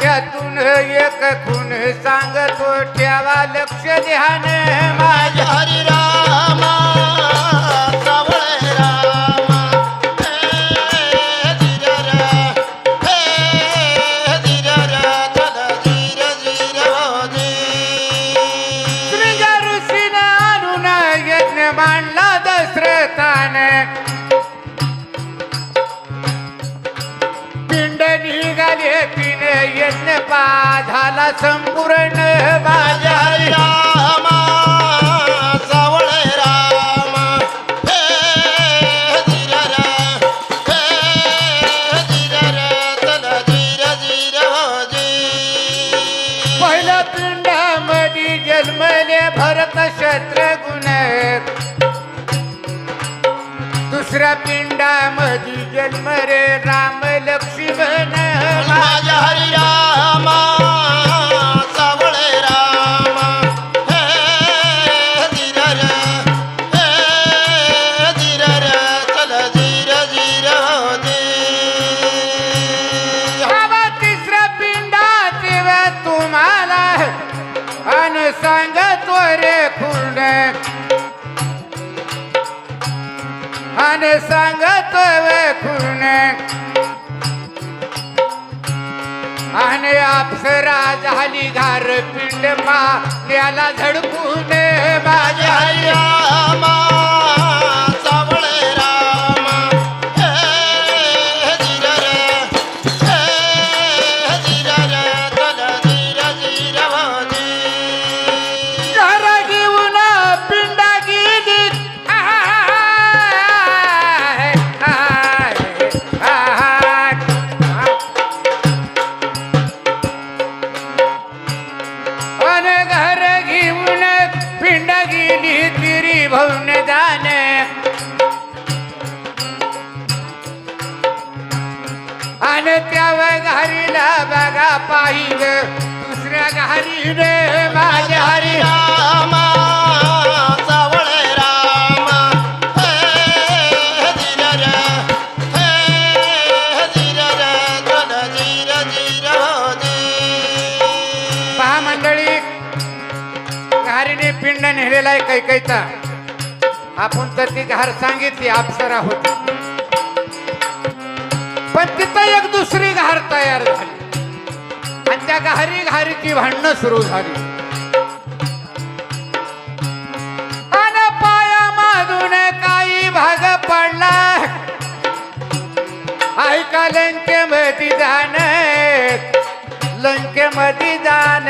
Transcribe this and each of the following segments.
त्यातून एक खून सांगतो ठेवा लक्ष ध्यान. माझ्या हरी यज्ञ पा झाला संपूर्ण माझ्या रामा रामा हे धीर रे, हे धीर रे, धीर धीर पिंडामध्ये जन्मले भरत शत्रगुण दुसऱ्या पिंडामध्ये जन्म रे राम आणि अप्सरा झाली घार पिंड पाण्याला झडकून माझ्या बघा पाहिजे. दुसऱ्या घरीने माझ्या हरी रामा सावळे रामा. हे धीर रे, धीर हो, धीर. पहा मंडळी घारीने पिंड नेलेला आहे कैकैचा. आपण तर ती घार सांगितली अप्सरा होती. पण तिथं एक दुसरी घार तयार झाली. आणि त्या घारी घारीची भांडणं सुरू झाली. पाया पायामधून काही भाग पडला. ऐका लंकेमध्ये लंके लंकेमध्ये जाण.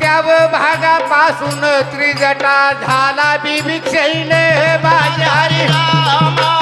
त्या भागापासून त्रिजटा झाला बिभिक्षैने माझ्या हरी.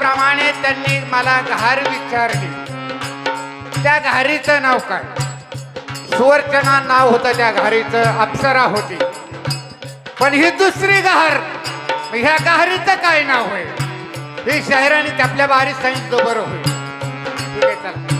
त्याप्रमाणे त्यांनी मला घार विचारली. त्या घारीचं नाव काय? सुवर्चना नाव होतं त्या घारीचं अप्सरा होती. पण ही दुसरी घार ह्या घारीचं काय नाव होय? ही शहराने आपल्या बारीत सांगितलं बरं होईल. ठीक आहे चला.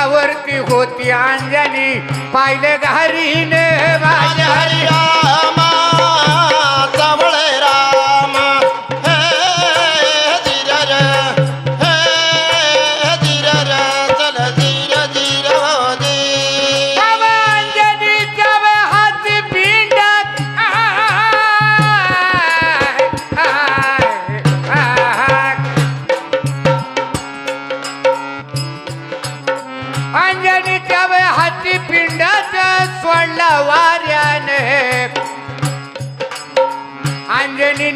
पर्वतावरती होती अंजनी. पाहिलं घारीने माझ्या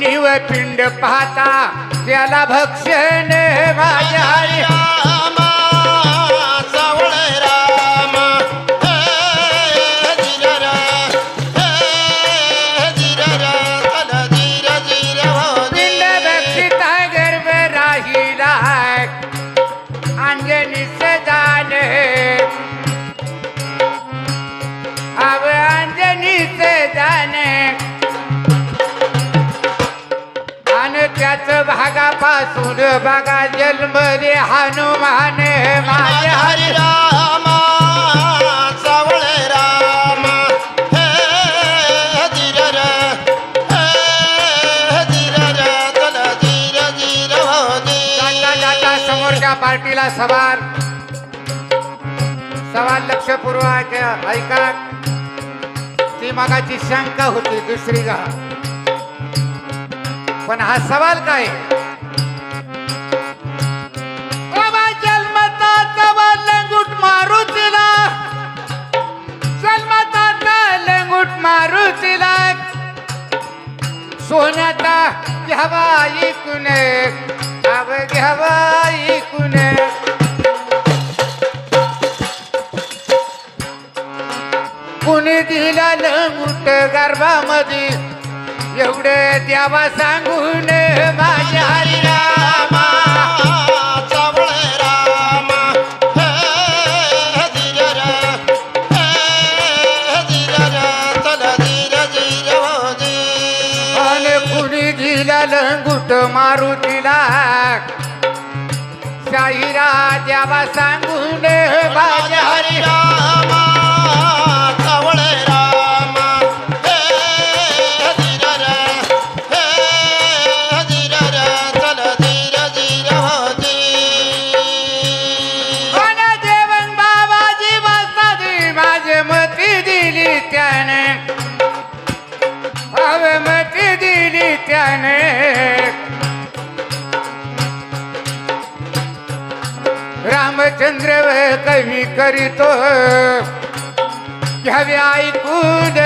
अंजनी निव पिंड पाहता त्याला भक्षण माझ्या भागापासून बघा जन्म रे हनुमान माझ्या हरी राम सावळे राम हे धीर धीर समोरच्या पार्टीला सवाल. सवाल लक्षपूर्वक ऐका. ती मगाची शंका होती दुसरी गा पण हा सवाल काय? सोन्याचा घ्यावा ऐकून आव घ्यावा ऐकून कुणी दिला लंगूट गर्भामध्ये एवढे द्यावा सांगून माझ्या शाहिरा द्यावा सांगून माझ्या रामचंद्र कवी करीतो. घ्यावे ऐकून